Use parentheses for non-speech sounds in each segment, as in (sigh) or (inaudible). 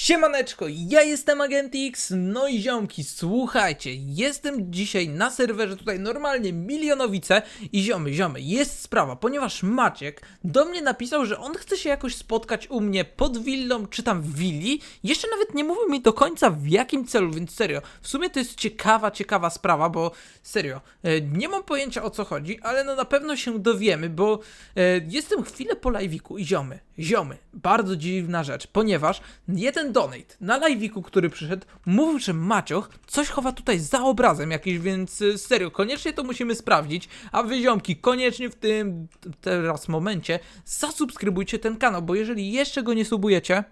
Siemaneczko, ja jestem Agent X, no i ziomki, słuchajcie, jestem dzisiaj na serwerze tutaj normalnie milionowice i ziomy, ziomy, jest sprawa, ponieważ Maciek do mnie napisał, że on chce się jakoś spotkać u mnie pod willą, czy tam w willi, jeszcze nawet nie mówił mi do końca w jakim celu, więc serio, w sumie to jest ciekawa, ciekawa sprawa, bo serio, e, nie mam pojęcia o co chodzi, ale no na pewno się dowiemy, bo e, jestem chwilę po live'iku i ziomy, ziomy, bardzo dziwna rzecz, ponieważ jeden donate na live'iku, który przyszedł, mówił, że Macioch coś chowa tutaj za obrazem jakiś, więc y, serio, koniecznie to musimy sprawdzić, a wy ziomki, koniecznie w tym teraz momencie zasubskrybujcie ten kanał, bo jeżeli jeszcze go nie subujecie,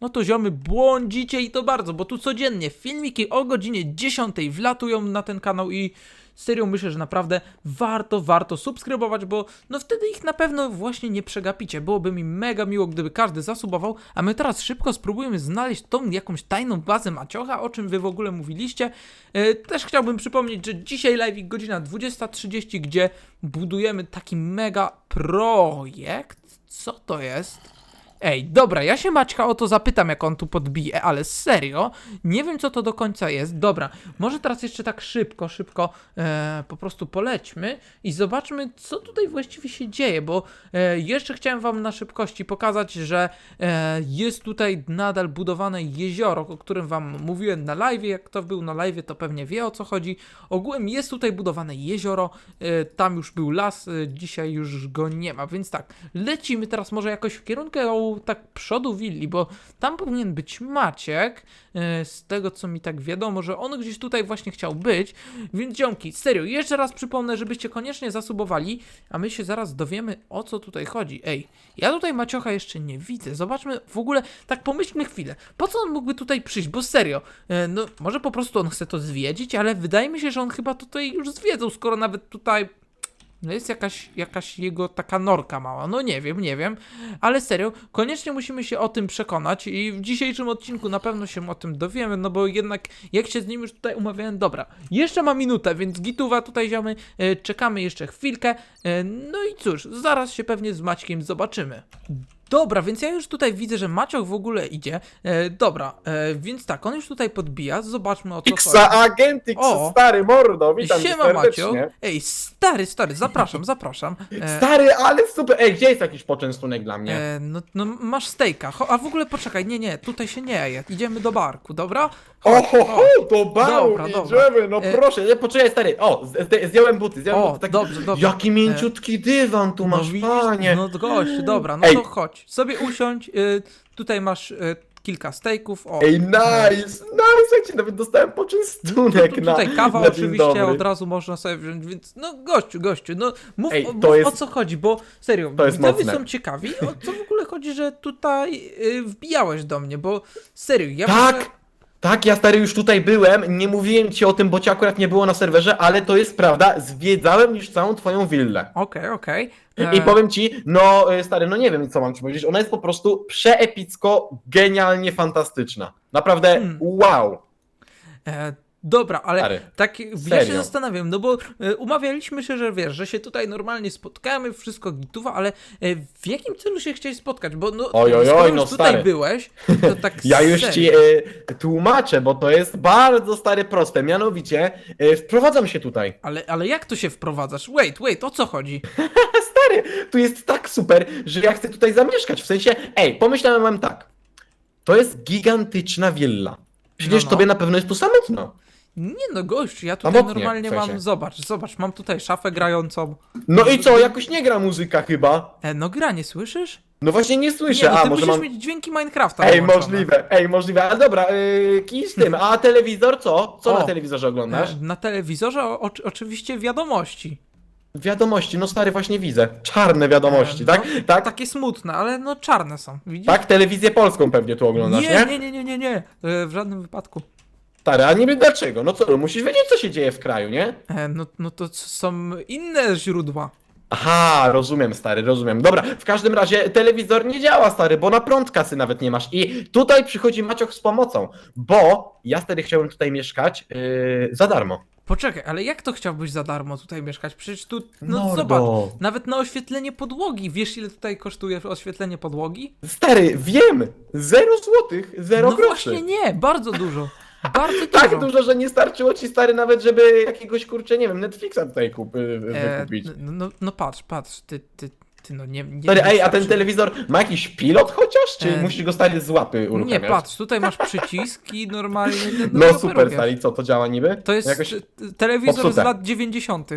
no to ziomy błądzicie i to bardzo, bo tu codziennie filmiki o godzinie 10 wlatują na ten kanał i serio myślę, że naprawdę warto, warto subskrybować, bo no wtedy ich na pewno właśnie nie przegapicie. Byłoby mi mega miło, gdyby każdy zasubował, a my teraz szybko spróbujemy znaleźć tą jakąś tajną bazę Maciocha, o czym wy w ogóle mówiliście. E, też chciałbym przypomnieć, że dzisiaj live godzina 20.30, gdzie budujemy taki mega projekt. Co to jest? Ej, dobra, ja się Maćka o to zapytam, jak on tu podbije, ale serio, nie wiem co to do końca jest. Dobra, może teraz jeszcze tak szybko, szybko e, po prostu polećmy i zobaczmy, co tutaj właściwie się dzieje, bo e, jeszcze chciałem wam na szybkości pokazać, że e, jest tutaj nadal budowane jezioro, o którym wam mówiłem na live. Jak kto był na live, to pewnie wie o co chodzi. Ogółem jest tutaj budowane jezioro, e, tam już był las, e, dzisiaj już go nie ma, więc tak, lecimy teraz może jakoś w kierunku tak przodu willi, bo tam powinien być Maciek, e, z tego co mi tak wiadomo, że on gdzieś tutaj właśnie chciał być, więc ziomki, serio, jeszcze raz przypomnę, żebyście koniecznie zasubowali, a my się zaraz dowiemy o co tutaj chodzi. Ej, ja tutaj Maciocha jeszcze nie widzę, zobaczmy w ogóle, tak pomyślmy chwilę, po co on mógłby tutaj przyjść, bo serio, e, no może po prostu on chce to zwiedzić, ale wydaje mi się, że on chyba tutaj już zwiedzał, skoro nawet tutaj no jest jakaś, jakaś jego taka norka mała. No nie wiem, nie wiem. Ale serio, koniecznie musimy się o tym przekonać i w dzisiejszym odcinku na pewno się o tym dowiemy, no bo jednak jak się z nim już tutaj umawiałem, dobra, jeszcze ma minutę, więc gituwa tutaj ziomy, e, czekamy jeszcze chwilkę. E, no i cóż, zaraz się pewnie z Maćkiem zobaczymy. Dobra, więc ja już tutaj widzę, że Maciok w ogóle idzie. E, dobra, e, więc tak, on już tutaj podbija, zobaczmy o co chodzi. Xa Agent X, O. stary mordo, witam cię Siema Macio. serdecznie. Ej, stary, stary, zapraszam, zapraszam. E, (laughs) Stary, ale super, ej, gdzie jest jakiś poczęstunek dla mnie? E, no, no masz stejka. Cho- A w ogóle poczekaj, nie, nie, tutaj się nie je. Idziemy do barku, dobra? Chodź, Oho, ho, chodź. do baru Dobra, dobra. idziemy, no E, proszę, nie, poczekaj stary, o, z- z- zdjąłem buty, zdjąłem O, buty, tak, dobrze, dobrze. jaki mięciutki dywan tu masz, widzisz? panie. No gość, dobra, no Ej. to chodź. Sobie usiądź, y, tutaj masz y, kilka stejków. O, Ej, nice, nice, słuchajcie, nawet dostałem poczęstunek tu, na tutaj kawa na dzień oczywiście dobry. od razu można sobie wziąć, więc no gościu, gościu, no mów, Ej, o, to mów jest- o co chodzi, bo serio, to jest widzowie mocne. są ciekawi, o co w ogóle chodzi, że tutaj y, wbijałeś do mnie, bo serio, ja Tak, tak, ja stary już tutaj byłem, nie mówiłem ci o tym, bo cię akurat nie było na serwerze, ale to jest prawda, zwiedzałem już całą twoją willę. Okej, okej. I E, powiem ci, no e, stary, no nie wiem co mam ci powiedzieć, ona jest po prostu przeepicko, genialnie fantastyczna. Naprawdę Hmm. wow. E, dobra, ale Stary, tak ja się zastanawiam, no bo e, umawialiśmy się, że wiesz, że się tutaj normalnie spotkamy, wszystko gituwa, ale e, w jakim celu się chciałeś spotkać? Bo no, Oj, oj, oj, no tutaj stary. byłeś, to tak (laughs) Ja już ci e, tłumaczę, bo to jest bardzo stare proste. Mianowicie e, wprowadzam się tutaj. Ale, ale jak tu się wprowadzasz? Wait, wait, o co chodzi? (laughs) Stary, tu jest tak super, że ja chcę tutaj zamieszkać. W sensie, ej, pomyślałem tak. To jest gigantyczna willa. Przecież No, no. tobie na pewno jest tu samotno. Nie no, gościu, ja tutaj Samotnie, normalnie w sensie. mam, zobacz, zobacz, mam tutaj szafę grającą. No i co, jakoś nie gra muzyka chyba? E, no gra, nie słyszysz? No właśnie nie słyszę. Nie, no A, ty może musisz mam... mieć dźwięki Minecrafta Ej, włączone. możliwe, ej, możliwe. Ale dobra, yy, kij z tym. A telewizor co? Co O. na telewizorze oglądasz? E, na telewizorze o, oczywiście wiadomości. Wiadomości, no stary, właśnie widzę. Czarne wiadomości, E, tak? no, tak? Takie smutne, ale no czarne są, widzisz? Tak, telewizję polską pewnie tu oglądasz, nie? nie, nie, nie, nie, nie, nie, e, w żadnym wypadku. Stary, a nie wiem dlaczego. No co, no musisz wiedzieć, co się dzieje w kraju, nie? E, no, no to c- są inne źródła. Aha, rozumiem, stary, rozumiem. Dobra, w każdym razie telewizor nie działa, stary, bo na prąd kasy nawet nie masz. I tutaj przychodzi Macioch z pomocą, bo ja stary chciałem tutaj mieszkać yy, za darmo. Poczekaj, ale jak to chciałbyś za darmo tutaj mieszkać? Przecież tu, no Mordo. zobacz, nawet na oświetlenie podłogi. Wiesz ile tutaj kosztuje oświetlenie podłogi? Stary, wiem! Zero złotych, zero no groszy. właśnie nie, bardzo dużo. Bardzo. Tak dużo, że nie starczyło ci, stary, nawet żeby jakiegoś, kurczę, nie wiem, Netflixa tutaj kup, yy, E, wykupić. no, no, no patrz, patrz, ty, ty, ty no nie, nie Stary, nie ej, a ten telewizor ma jakiś pilot chociaż, czy E, musisz go stary z łapy Nie, uruchamiać? patrz, tutaj masz przyciski normalnie. No super super, stary, co, to działa niby? To jest Jakoś... telewizor z lat 90.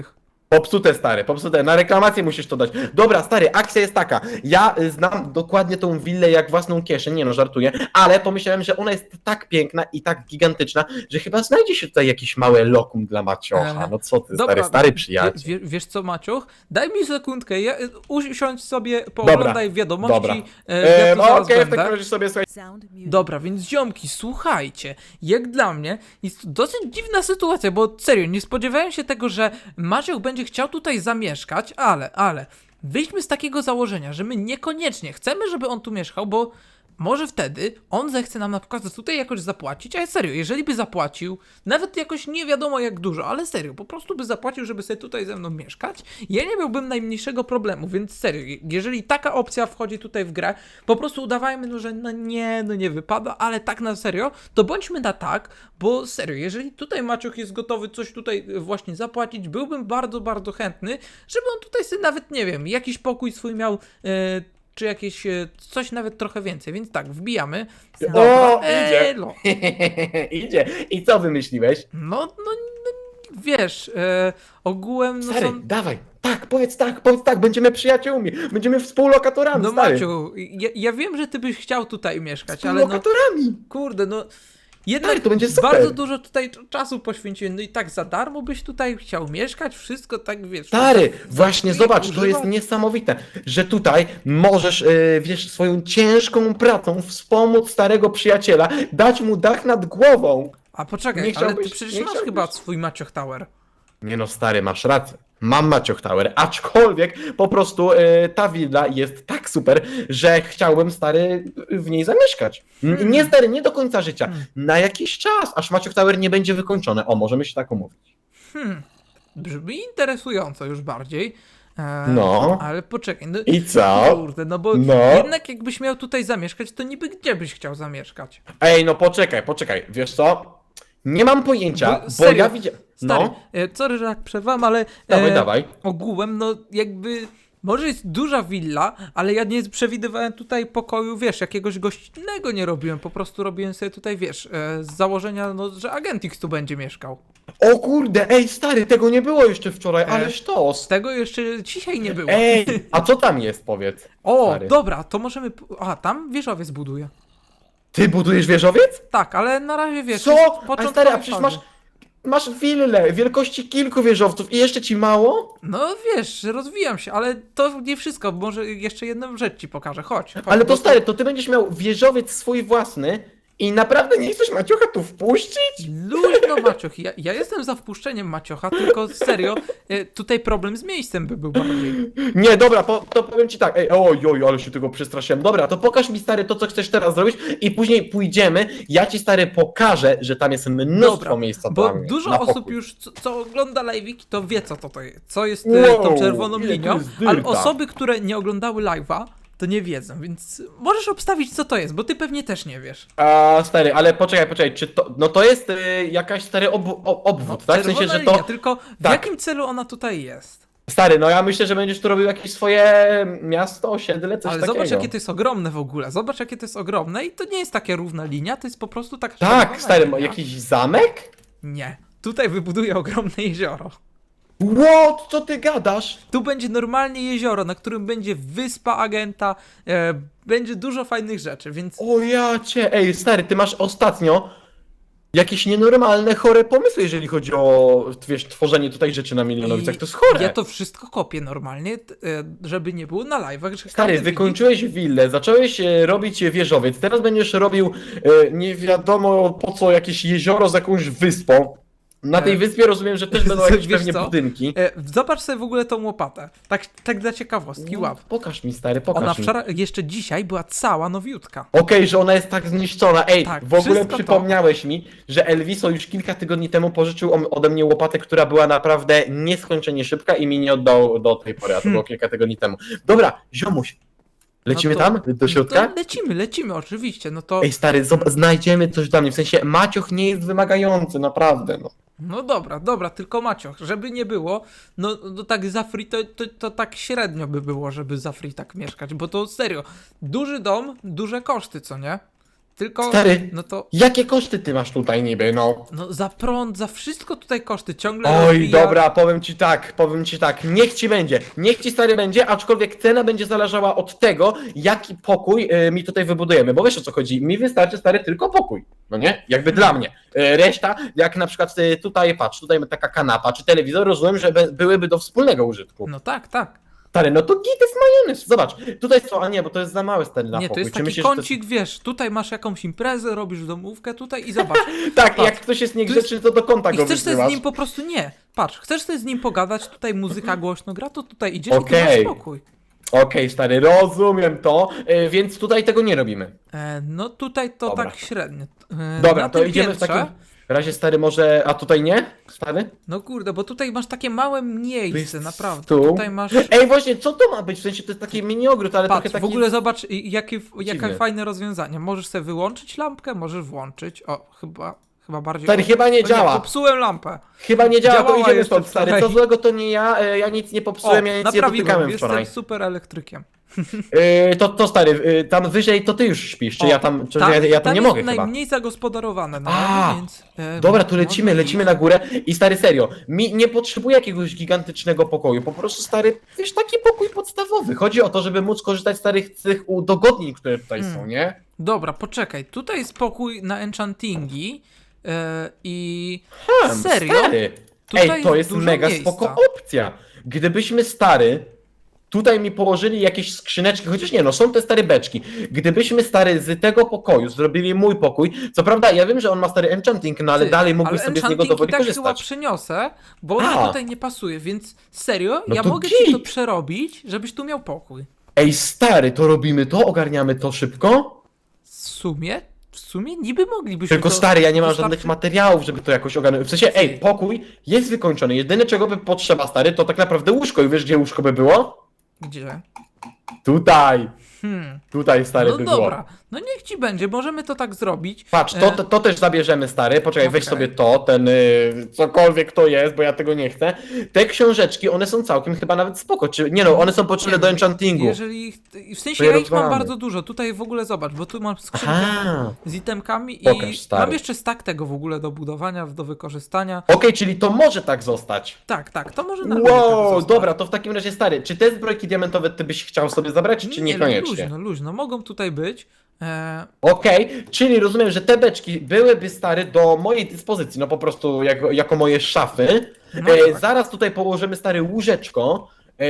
Popsute, stary, popsute. Na reklamację musisz to dać. Dobra, stary, akcja jest taka. Ja y, znam dokładnie tą willę jak własną kieszeń, nie no, żartuję, ale pomyślałem, że ona jest tak piękna i tak gigantyczna, że chyba znajdzie się tutaj jakiś mały lokum dla Maciocha. No co ty, Dobra, stary, stary przyjaciel. Wie, wiesz co, Maciuch? Daj mi sekundkę, ja, y, usiądź sobie, pooglądaj wiadomości. dobra. E, ja tu no zaraz okej, w będę. takim razie sobie słuchaj. Sound muted. Dobra, więc ziomki, słuchajcie, jak dla mnie jest to dosyć dziwna sytuacja, bo serio, nie spodziewałem się tego, że Maciuch będzie chciał tutaj zamieszkać, ale, ale, wyjdźmy z takiego założenia, że my niekoniecznie chcemy, żeby on tu mieszkał, bo może wtedy on zechce nam na przykład tutaj jakoś zapłacić, a serio, jeżeli by zapłacił, nawet jakoś nie wiadomo jak dużo, ale serio, po prostu by zapłacił, żeby sobie tutaj ze mną mieszkać, ja nie miałbym najmniejszego problemu, więc serio, jeżeli taka opcja wchodzi tutaj w grę, po prostu udawajmy, no, że no nie, no nie wypada, ale tak na serio, to bądźmy na tak, bo serio, jeżeli tutaj Maciuch jest gotowy coś tutaj e, właśnie zapłacić, byłbym bardzo, bardzo chętny, żeby on tutaj sobie nawet, nie wiem, jakiś pokój swój miał, e, czy jakieś e, coś nawet trochę więcej, więc tak, wbijamy. O, idzie. elo. (laughs) Idzie. I co wymyśliłeś? No, no, no wiesz, e, ogółem, no Stary, są... dawaj. Tak, powiedz tak, powiedz tak, będziemy przyjaciółmi, będziemy współlokatorami, No stary. Maciu, ja, ja wiem, że ty byś chciał tutaj mieszkać, ale no, Współlokatorami. kurde, no... Jednak Stary, to będzie super. bardzo dużo tutaj czasu poświęciłem, no i tak za darmo byś tutaj chciał mieszkać, wszystko tak, wiesz... Stary, właśnie zobacz, to jest niesamowite, że tutaj możesz, yy, wiesz, swoją ciężką pracą wspomóc starego przyjaciela, dać mu dach nad głową. A poczekaj, ale ty przecież masz chyba swój Macioch Tower. Nie no, stary, masz rację. Mam Maciok Tower, aczkolwiek po prostu yy, ta willa jest tak super, że chciałbym, stary, w niej zamieszkać. N- Hmm. Nie, stary, nie do końca życia. Hmm. Na jakiś czas, aż Maciok Tower nie będzie wykończone. O, możemy się tak umówić. Hmm, brzmi interesująco już bardziej. E, No. Ale poczekaj, no... I co? Kurde, no bo No. jednak jakbyś miał tutaj zamieszkać, to niby gdzie byś chciał zamieszkać? Ej, no poczekaj, poczekaj, wiesz co? Nie mam pojęcia, Bo bo, serio, ja widziałem. Stary, No, e, sorry, że tak przerwam, ale dawaj, e, dawaj. ogółem, no jakby, może jest duża willa, ale ja nie przewidywałem tutaj pokoju, wiesz, jakiegoś gościnnego nie robiłem, po prostu robiłem sobie tutaj, wiesz, e, z założenia, no, że Agentix tu będzie mieszkał. O kurde, ej, stary, tego nie było jeszcze wczoraj, E, ale sztos. Z tego jeszcze dzisiaj nie było. Ej, (laughs) a co tam jest, powiedz? o, stary. dobra, to możemy, a, tam wieżowiec buduje. Ty budujesz wieżowiec? Tak, ale na razie, wiesz, Co? jest A początkowej stary, a przecież fazy. Masz, willę wielkości kilku wieżowców i jeszcze ci mało? No wiesz, rozwijam się, ale to nie wszystko, może jeszcze jedną rzecz ci pokażę, chodź. chodź Ale to stary, to ty będziesz miał wieżowiec swój własny i naprawdę nie chcesz Maciucha tu wpuścić? Luźno Macioch, ja, ja jestem za wpuszczeniem Maciocha, tylko serio, e, tutaj problem z miejscem by był bardziej. Nie, dobra, po, to powiem ci tak, ej, oj, oj, ale się tego przestraszyłem. Dobra, to pokaż mi, stary, to, co chcesz teraz zrobić i później pójdziemy, ja ci, stary, pokażę, że tam jest mnóstwo Dobra, miejsca Bo mnie, dużo osób pokój. już, co, co ogląda live'iki, to wie co to, to jest, co jest e, Wow, tą czerwoną linią, ale osoby, które nie oglądały live'a, to nie wiedzą, więc możesz obstawić co to jest, bo ty pewnie też nie wiesz. A, stary, ale poczekaj, poczekaj, czy to, no to jest y, jakaś, stary, ob, ob, obwód, tak? W sensie, Czerwona że to, linia, tylko w tak. jakim celu ona tutaj jest? stary, no ja myślę, że będziesz tu robił jakieś swoje miasto, osiedle, coś Ale takiego. zobacz jakie to jest ogromne w ogóle, zobacz jakie to jest ogromne i to nie jest taka równa linia, to jest po prostu taka Tak, czerwona stary, ma linia. jakiś zamek? Nie, tutaj wybuduję ogromne jezioro. What? Co ty gadasz? Tu będzie normalnie jezioro, na którym będzie wyspa agenta, e, będzie dużo fajnych rzeczy, więc O ja cię, ej, stary, ty masz ostatnio jakieś nienormalne, chore pomysły, jeżeli chodzi o, wiesz, tworzenie tutaj rzeczy na milionowicach, to jest chore. ja to wszystko kopię normalnie, t- e, żeby nie było na live'ach, że Stary, każdy wykończyłeś willę, zacząłeś e, robić wieżowiec, teraz będziesz robił e, nie wiadomo po co jakieś jezioro z jakąś wyspą. Na tej E, wyspie rozumiem, że też (laughs) będą jakieś wiesz pewnie co? budynki. E, zobacz sobie w ogóle tą łopatę. Tak, tak dla ciekawostki, łap. Pokaż mi, stary, pokaż Ona mi. wczoraj, jeszcze dzisiaj była cała nowiutka. Okej, że ona jest tak zniszczona. Ej, Tak, w ogóle wszystko to. przypomniałeś mi, że Elviso już kilka tygodni temu pożyczył ode mnie łopatę, która była naprawdę nieskończenie szybka i mi nie oddał do tej pory, a to (laughs) było kilka tygodni temu. Dobra, ziomuś, lecimy No to- tam? Do środka? To lecimy, lecimy, oczywiście. No to. Ej, stary, zob- znajdziemy coś dla mnie, w sensie Macioch nie jest wymagający, naprawdę, no. No dobra, dobra, tylko Macioch, żeby nie było, no, no tak za free to, to, to tak średnio by było, żeby za free tak mieszkać, bo to serio, duży dom, duże koszty, co nie? Tylko, Stary. no to, Jakie koszty ty masz tutaj niby, no? no za prąd, za wszystko tutaj koszty, ciągle Oj, rozbija- dobra, powiem ci tak, powiem ci tak, niech ci będzie, niech ci stary będzie, aczkolwiek cena będzie zależała od tego, jaki pokój y, mi tutaj wybudujemy, bo wiesz o co chodzi, mi wystarczy stary tylko pokój, no nie, jakby dla mnie, y, reszta, jak na przykład y, tutaj, patrz, tutaj taka kanapa, czy telewizor, rozumiem, że be, byłyby do wspólnego użytku, No tak, tak. Stary, no to git jest majonez, zobacz, tutaj są, a nie, bo to jest za małe stary na Nie, to pokój, jest Czy taki myślisz, że to- kącik, wiesz, tutaj masz jakąś imprezę, robisz domówkę tutaj i zobacz. (laughs) Tak, patrz. jak ktoś jest niegrzeczny, to do konta I go chcesz sobie z nim po prostu, nie, patrz, chcesz sobie z nim pogadać, tutaj muzyka głośno gra, to tutaj idziesz i tu masz spokój. Okej, stary, rozumiem to, y, więc tutaj tego nie robimy. E, no tutaj to Dobra. tak średnio. E, Dobra, na to tym idziemy w piętrze- takim razie, stary, może, a tutaj nie? Stary? No kurde, bo tutaj masz takie małe miejsce, jest naprawdę. stół. Tutaj masz. Ej, właśnie, co to ma być? W sensie to jest taki mini ogród, ale Patrz, trochę taki... w ogóle zobacz, i- jakie, jakie fajne rozwiązanie. Możesz sobie wyłączyć lampkę, możesz włączyć. O, chyba, chyba bardziej. Stary, o, chyba nie o działa. popsułem lampę. Chyba nie działa, to Działała idziemy jeszcze stąd, stary. wczoraj. Co złego to nie ja, e, ja nic nie popsułem, ja nic nie dotykałem jestem wczoraj. super elektrykiem. E, (laughs) to, to stary, e, tam wyżej to ty już śpisz, czy O, ja tam, czy tam- ja, ja tam nie jest mogę chyba. najmniej zagospodarowane, no, A, więc. e, Dobra, można lecimy, lecimy na górę i stary, serio, mi nie potrzebuję jakiegoś gigantycznego pokoju, po prostu stary, wiesz, taki pokój podstawowy. Chodzi o to, żeby móc korzystać z starych tych udogodnień, które tutaj Hmm. są, nie? Dobra, poczekaj. Tutaj jest spokój na enchantingi. E, I. Hmm, Serio? Stary. Tutaj Ej, to jest jest dużo mega miejsca. spoko opcja. Gdybyśmy stary tutaj mi położyli jakieś skrzyneczki, chociaż nie no, są te stare beczki. Gdybyśmy stary z tego pokoju zrobili mój pokój, co prawda ja wiem, że on ma stary enchanting, no ale Ty, dalej mógłbyś ale sobie z niego enchantingi dowoli tak chyba korzystać. przyniosę, bo one A. tutaj nie pasuje, więc serio, No ja to mogę ci to przerobić, żebyś tu miał pokój. Ej stary, to robimy to, ogarniamy to szybko? W sumie, w sumie niby moglibyśmy Tylko to... stary, ja nie mam żadnych materiałów, żeby to jakoś ogarnąć. W sensie, ej, pokój jest wykończony. Jedyne czego by potrzeba stary, to tak naprawdę łóżko. I wiesz gdzie łóżko by było? Gdzie? Tutaj. Hmm. Tutaj stary No by dobra. No niech ci będzie, możemy to tak zrobić. Patrz, to, to, to też zabierzemy, stary. Poczekaj, weź Okej. sobie to, ten y, cokolwiek to jest, bo ja tego nie chcę. Te książeczki, one są całkiem chyba nawet spoko. Czy, nie no, one są potrzebne do enchantingu. Jeżeli, w sensie To je ja ich mam rozwalamy. bardzo dużo, tutaj w ogóle zobacz, bo tu mam skrzynkę Aha. z itemkami Pokaż, i stary. mam jeszcze stack tego w ogóle do budowania, do wykorzystania. Okej, czyli to może tak zostać. Tak, tak, to może na luzie tak Wow, zostać. dobra, to w takim razie stary, czy te zbrojki diamentowe ty byś chciał sobie zabrać, czy niekoniecznie? Luźno, luźno, mogą tutaj być. E, Okej, czyli rozumiem, że te beczki byłyby stary do mojej dyspozycji, no po prostu jako, jako moje szafy. No e, tak. Zaraz tutaj położymy stary łóżeczko,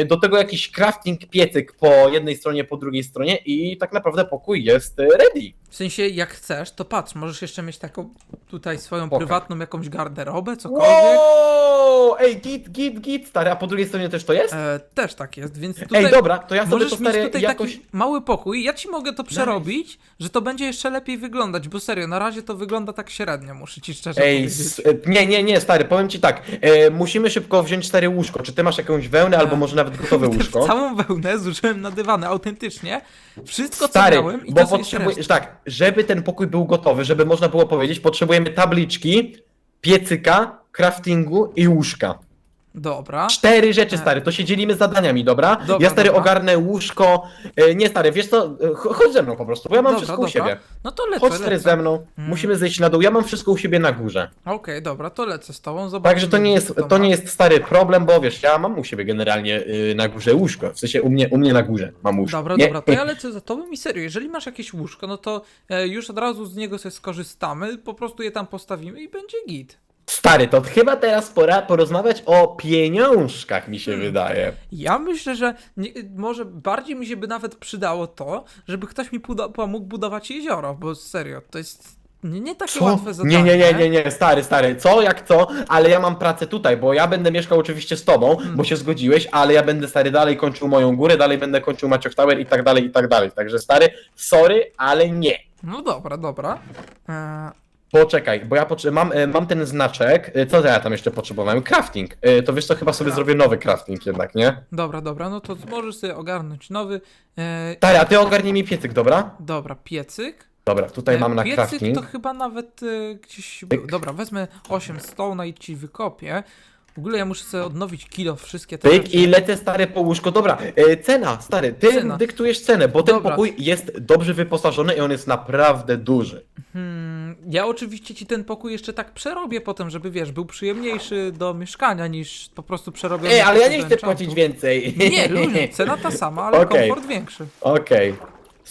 do tego jakiś crafting piecyk po jednej stronie, po drugiej stronie i tak naprawdę pokój jest e, ready. w sensie, jak chcesz, to patrz, możesz jeszcze mieć taką tutaj swoją Pokaż. prywatną jakąś garderobę, cokolwiek. Wow! Ej, git, git, git, stary, a po drugiej stronie też to jest? E, też tak jest, więc tutaj Ej, dobra, to ja sobie możesz to mieć stary tutaj jakoś... taki mały pokój. Ja ci mogę to przerobić, że to będzie jeszcze lepiej wyglądać, bo serio, na razie to wygląda tak średnio, muszę ci szczerze Ej, powiedzieć. s- e, nie, nie, nie, stary, powiem ci tak, e, musimy szybko wziąć stare łóżko, czy ty masz jakąś wełnę, albo może nawet gotowe (laughs) łóżko? Całą wełnę zużyłem na dywany, autentycznie. Wszystko Stary, co miałem i bo to jeszcze potrzebujesz, tak, żeby ten pokój był gotowy, żeby można było powiedzieć, potrzebujemy tabliczki, piecyka, craftingu i łóżka. Dobra. Cztery rzeczy, E. stary, to się dzielimy zadaniami, dobra? Dobra, ja stary dobra. ogarnę łóżko, e, nie stary, wiesz co, e, ch- chodź ze mną po prostu, bo ja mam Dobra, wszystko u dobra. siebie. No to lecę, Chodź stary lecę. ze mną, Mm. musimy zejść na dół, ja mam wszystko u siebie na górze. Okej, dobra, to lecę z tobą, zobaczymy. Także to nie jest, co to nie jest stary problem, bo wiesz, ja mam u siebie generalnie y, na górze łóżko, w sensie u mnie, u mnie na górze mam łóżko. Dobra, nie? dobra, to ja lecę za tobą i serio, jeżeli masz jakieś łóżko, no to e, już od razu z niego sobie skorzystamy, po prostu je tam postawimy i będzie git. Stary, to chyba teraz pora porozmawiać o pieniążkach, mi się Hmm. wydaje. Ja myślę, że nie, może bardziej mi się by nawet przydało to, żeby ktoś mi pomógł budować jezioro, bo serio, to jest nie, takie Co? łatwe zadanie. Nie, nie, nie, nie, nie, stary, stary, co jak co, ale ja mam pracę tutaj, bo ja będę mieszkał oczywiście z tobą, Hmm. bo się zgodziłeś, ale ja będę stary dalej kończył moją górę, dalej będę kończył Maciok Tower i tak dalej, i tak dalej. Także stary, sorry, ale nie. No dobra, dobra. E, Poczekaj, bo ja potrze- mam, e, mam ten znaczek. E, Co ja tam jeszcze potrzebowałem? Crafting. E, To wiesz co, chyba sobie zrobię nowy crafting jednak, nie? dobra, dobra, no to możesz sobie ogarnąć nowy. E, Stary, a ty ogarnij mi piecyk, dobra? dobra, piecyk. Dobra, tutaj E, mam na piecyk crafting. to chyba nawet e, gdzieś. Dobra, wezmę 8 stone i ci wykopię. W ogóle ja muszę sobie odnowić kilo wszystkie te Pyk rzeczy. i lecę stary po łóżko. Dobra, e, cena, stary, ty Cena. dyktujesz cenę, bo ten Dobra. pokój jest dobrze wyposażony i on jest naprawdę duży. Hmm, ja oczywiście ci ten pokój jeszcze tak przerobię potem, żeby wiesz, był przyjemniejszy do mieszkania niż po prostu przerobiony. Ej, ale ja nie do chcę enchantu. płacić więcej. Nie, luźnie, cena ta sama, ale (laughs) Okej. komfort większy. Okej.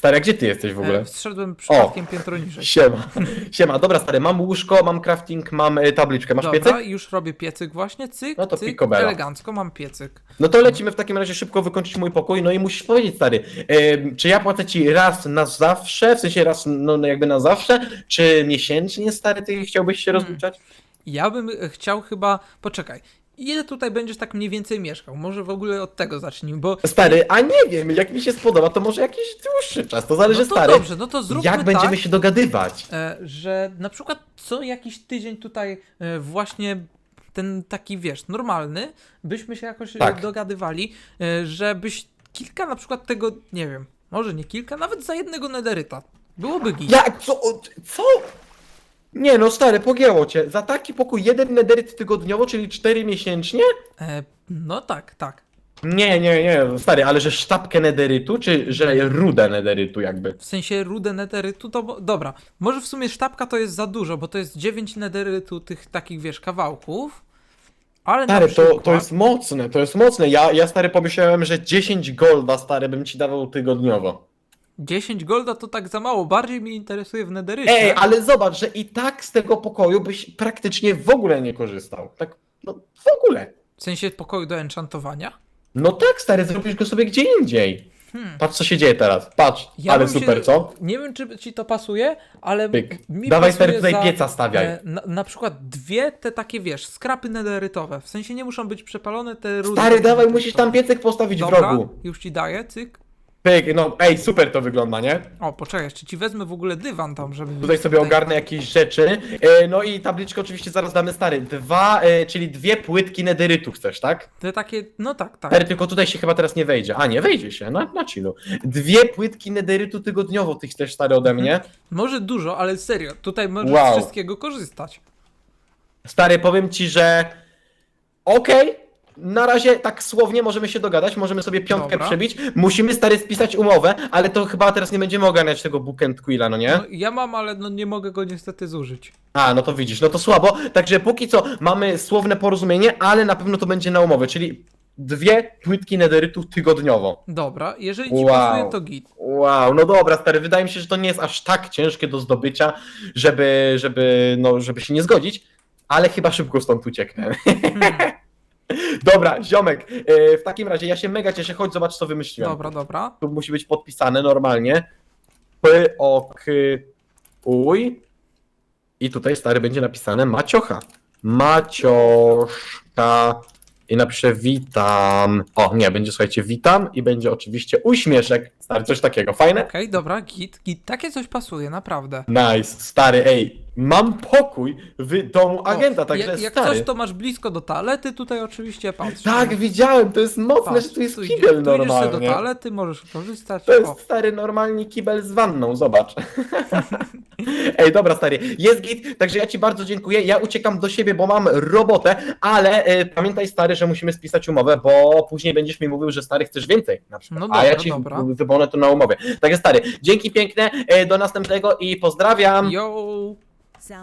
Stary, a gdzie ty jesteś w ogóle? E, zszedłem przypadkiem piętro niżej. Siema. (laughs) Siema, dobra stary, mam łóżko, mam crafting, mam e, tabliczkę. Masz Dobra, piecyk? już robię piecyk właśnie, cyk, No to cyk, picobello. elegancko mam piecyk. No to lecimy w takim razie szybko wykończyć mój pokój, no i musisz powiedzieć, stary, em, czy ja płacę ci raz na zawsze, w sensie raz, no no jakby na zawsze, czy miesięcznie, stary, ty chciałbyś się Hmm. rozliczać? Ja bym e, chciał chyba, poczekaj, ile tutaj będziesz tak mniej więcej mieszkał? Może w ogóle od tego zacznijmy, bo... Stary, a nie wiem, jak mi się spodoba, to może jakiś dłuższy czas, to zależy, No to stary, dobrze, no to zróbmy jak tak, będziemy się dogadywać. e, że na przykład co jakiś tydzień tutaj e, właśnie ten taki, wiesz, normalny, byśmy się jakoś e, Tak. dogadywali, e, żebyś kilka na przykład tego, nie wiem, może nie kilka, nawet za jednego nederyta. Byłoby git. Jak, co, o, co? Nie no, stary, pogięło cię, za taki pokój jeden nederyt tygodniowo, czyli cztery miesięcznie? E, no tak, tak. Nie, nie, nie, stary, ale że sztabkę nederytu, czy że rudę nederytu jakby? W sensie rudę nederytu to. bo- Dobra, może w sumie sztabka to jest za dużo, bo to jest 9 nederytu tych takich, wiesz, kawałków. Ale na Stary, to, przykład, to jest mocne, to jest mocne. Ja, ja stary pomyślałem, że 10 golda, stary, bym ci dawał tygodniowo. 10 golda to tak za mało, bardziej mnie interesuje w nederycie. Ej, ale zobacz, że i tak z tego pokoju byś praktycznie w ogóle nie korzystał. Tak, no w ogóle. W sensie pokoju do enchantowania. No tak, stary, zrobisz go sobie gdzie indziej. Hmm. Patrz, co się dzieje teraz. Patrz, Ja ale bym się- super, co? Nie wiem, czy ci to pasuje, ale Pyk. mi Dawaj, pasuje stary, tutaj za, pieca stawiaj. e, Na, na przykład dwie te takie, wiesz, skrapy nederytowe. W sensie nie muszą być przepalone te rudy. Stary, dawaj, musisz tam piecyk postawić w Dobra, rogu. już ci daję, cyk. Pyk, no, ej, super to wygląda, nie? O, poczekaj, jeszcze ci wezmę w ogóle dywan tam, żeby... Tutaj sobie ogarnę jakieś rzeczy. E, No i tabliczkę oczywiście zaraz damy stary. Dwa, e, czyli dwie płytki nederytu chcesz, tak? Te takie, no tak, tak. Stary, tylko tutaj się chyba teraz nie wejdzie. A nie, wejdzie się, na, na chillu. Dwie płytki nederytu tygodniowo ty chcesz stary ode mnie. Może dużo, ale serio, tutaj możesz Wow. z wszystkiego korzystać. Stary, powiem ci, że okej. Na razie tak słownie możemy się dogadać, możemy sobie piątkę Dobra. przebić. Musimy stary spisać umowę, ale to chyba teraz nie będziemy ogarniać tego book and quilla, no nie? No, ja mam, ale no nie mogę go niestety zużyć. A, no to widzisz, no to słabo. Także póki co mamy słowne porozumienie, ale na pewno to będzie na umowie, czyli dwie płytki nederytu tygodniowo. Dobra, jeżeli ci Wow. pasuje, to git. Wow, no dobra, stary, wydaje mi się, że to nie jest aż tak ciężkie do zdobycia, żeby, żeby, no, żeby się nie zgodzić, ale chyba szybko stąd ucieknę. Hmm, (laughs) (laughs) Dobra, ziomek, e, w takim razie ja się mega cieszę, chodź zobacz co wymyśliłem. dobra, dobra. Tu musi być podpisane normalnie. P, O, K, Uj. I tutaj stary będzie napisane Maciocha. Macioszka. I napiszę witam. O, nie, będzie słuchajcie, witam i będzie oczywiście uśmieszek. Stary, coś takiego. Fajne? Okej, dobra, git, git. Takie coś pasuje, naprawdę. Nice, stary, ej. Mam pokój w domu O, agenta, także jak, jak stary. coś, to masz blisko do toalety, tutaj oczywiście patrz. Tak, widziałem, to jest mocne, że tu jest tu idzie- kibel tu idziesz sobie do normalnie. toalety, możesz korzystać. To O, jest stary normalnie kibel z wanną, zobacz. (laughs) Ej, dobra stary, jest git, także ja ci bardzo dziękuję. Ja uciekam do siebie, bo mam robotę, ale e, pamiętaj stary, że musimy spisać umowę, bo później będziesz mi mówił, że stary chcesz więcej na przykład. No a ja ci dobra. To na umowie. Także stary, dzięki piękne, e, do następnego i pozdrawiam. Yo!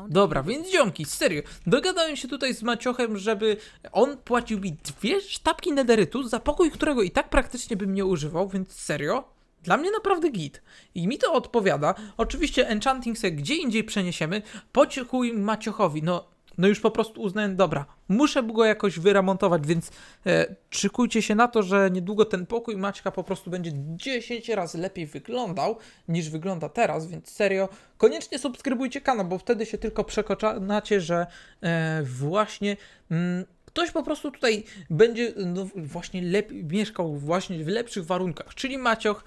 Dobra, więc ziomki, serio, dogadałem się tutaj z Maciochem, żeby on płacił mi dwie sztabki nederytu za pokój, którego i tak praktycznie bym nie używał, więc serio, dla mnie naprawdę git. I mi to odpowiada. Oczywiście enchanting se gdzie indziej przeniesiemy, pociekuj Maciochowi, no no już po prostu uznałem, dobra, muszę go jakoś wyremontować, więc e, szykujcie się na to, że niedługo ten pokój Maćka po prostu będzie 10 razy lepiej wyglądał niż wygląda teraz, więc serio, koniecznie subskrybujcie kanał, bo wtedy się tylko przekonacie, że e, właśnie mm, ktoś po prostu tutaj będzie no, właśnie lepiej, mieszkał właśnie w lepszych warunkach, czyli Macioch.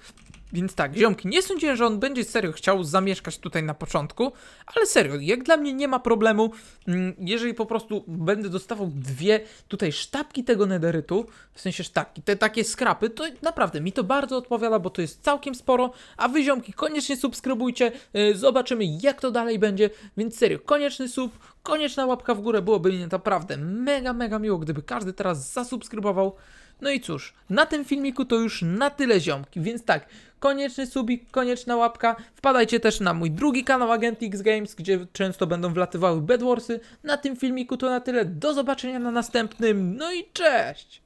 Więc tak, ziomki, nie sądziłem, że on będzie serio chciał zamieszkać tutaj na początku, ale serio, jak dla mnie nie ma problemu, mm, jeżeli po prostu będę dostawał dwie tutaj sztabki tego nederytu, w sensie sztabki, te takie skrapy, to naprawdę mi to bardzo odpowiada, bo to jest całkiem sporo, a wy ziomki koniecznie subskrybujcie, yy, zobaczymy jak to dalej będzie, więc serio, konieczny sub, konieczna łapka w górę, byłoby mi naprawdę mega, mega miło, gdyby każdy teraz zasubskrybował. No i cóż, na tym filmiku to już na tyle ziomki, więc tak, konieczny subik, konieczna łapka. Wpadajcie też na mój drugi kanał Agent X Games, gdzie często będą wlatywały Bedwarsy. Na tym filmiku to na tyle, do zobaczenia na następnym, no i cześć!